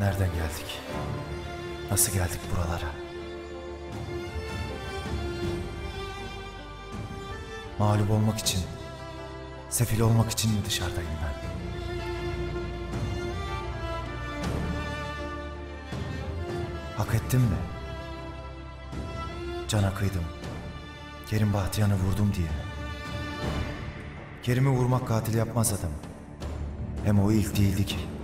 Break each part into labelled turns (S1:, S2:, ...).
S1: Nereden geldik? Nasıl geldik buralara? Mağlup olmak için, sefil olmak için mi dışarıdayım ben? Hak ettim mi? Cana kıydım. Kerim Bahtiyan'ı vurdum diye. Kerim'i vurmak katil yapmaz adam. Hem o ilk değildi ki.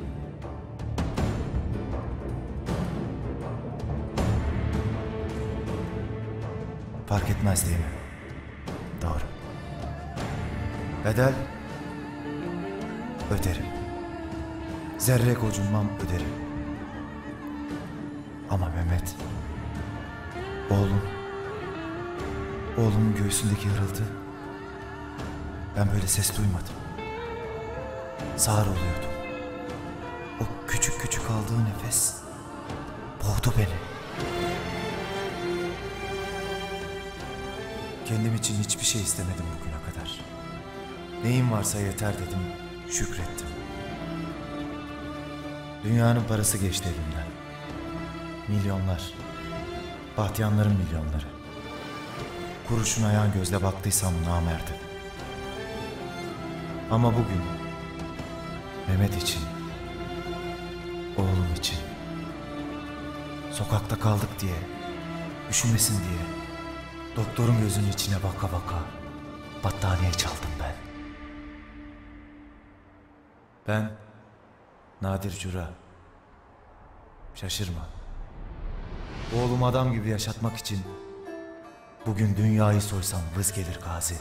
S1: Fark etmez değil mi? Doğru. Bedel öderim. Zerre gocunmam öderim. Ama Mehmet, oğlum, oğlumun göğsündeki hırıltı, ben böyle ses duymadım. Sağır oluyordum. O küçük küçük aldığı nefes boğdu beni. Kendim için hiçbir şey istemedim bugüne kadar. Neyim varsa yeter dedim, şükrettim. Dünyanın parası geçti elimden. Milyonlar. Bahtiyanların milyonları. Kuruşun ayağın gözle baktıysam namerdim. Ama bugün Mehmet için, oğlum için, sokakta kaldık diye, üşümesin diye, doktorun gözünün içine baka baka battaniye çaldım ben. Ben Nadir Cura. Şaşırma. Oğlum adam gibi yaşatmak için bugün dünyayı soysam vız gelir gazi.